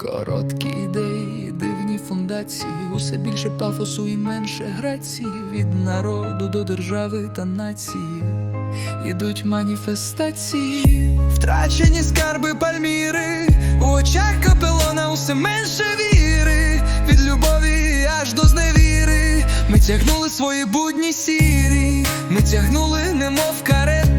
Короткі ідеї, дивні фундації, усе більше пафосу і менше грації. Від народу до держави та нації. Ідуть маніфестації, Втрачені скарби пальміри, у очах капелона усе менше віри, від любові аж до зневіри. Ми тягнули свої будні сірі, ми тягнули, немов карету,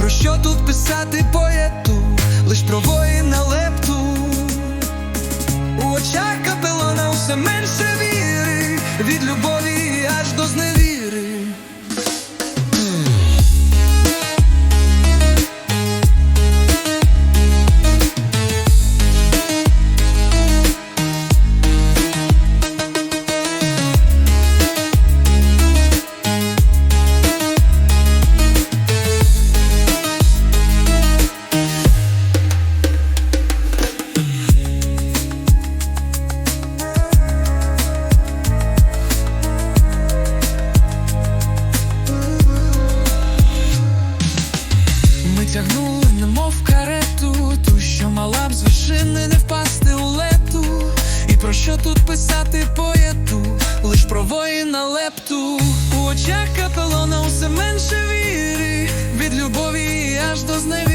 про що тут писати поету, лиш про воїна лепту. У очах капелона усе менше віри, від любові тягнули, немов карету, ту, що мала б з вершини не впасти у лету. І про що тут писати поету, лиш про воїна лепту. У очах капелона усе менше віри, від любові аж до зневіри.